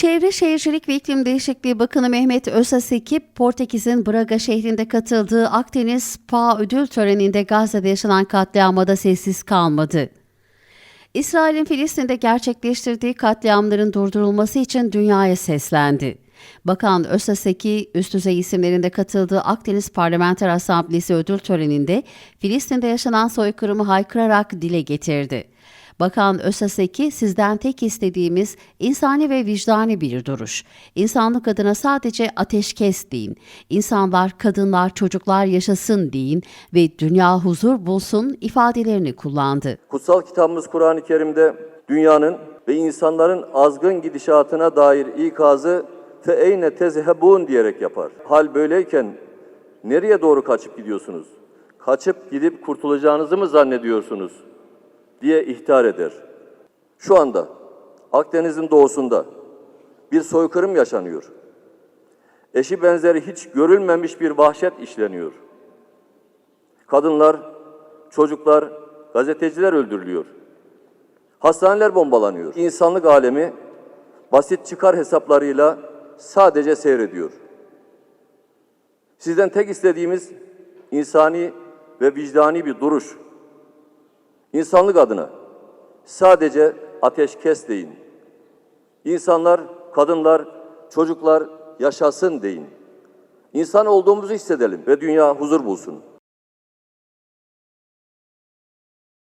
Çevre Şehircilik ve İklim Değişikliği Bakanı Mehmet Özaseki, Portekiz'in Braga şehrinde katıldığı Akdeniz Spa ödül töreninde Gazze'de yaşanan katliamada sessiz kalmadı. İsrail'in Filistin'de gerçekleştirdiği katliamların durdurulması için dünyaya seslendi. Bakan Özaseki, üst düzey isimlerinde katıldığı Akdeniz Parlamenter Asamblesi ödül töreninde Filistin'de yaşanan soykırımı haykırarak dile getirdi. Bakan Ösaseki, sizden tek istediğimiz insani ve vicdani bir duruş. İnsanlık adına sadece ateşkes deyin. İnsanlar, kadınlar, çocuklar yaşasın deyin ve dünya huzur bulsun ifadelerini kullandı. Kutsal kitabımız Kur'an-ı Kerim'de dünyanın ve insanların azgın gidişatına dair ikazı fe eyne tezhebun diyerek yapar. Hal böyleyken nereye doğru kaçıp gidiyorsunuz? Kaçıp gidip kurtulacağınızı mı zannediyorsunuz? Diye ihtar eder. Şu anda Akdeniz'in doğusunda bir soykırım yaşanıyor. Eşi benzeri hiç görülmemiş bir vahşet işleniyor. Kadınlar, çocuklar, gazeteciler öldürülüyor. Hastaneler bombalanıyor. İnsanlık alemi basit çıkar hesaplarıyla sadece seyrediyor. Sizden tek istediğimiz insani ve vicdani bir duruş. İnsanlık adına sadece ateşkes deyin. İnsanlar, kadınlar, çocuklar yaşasın deyin. İnsan olduğumuzu hissedelim ve dünya huzur bulsun.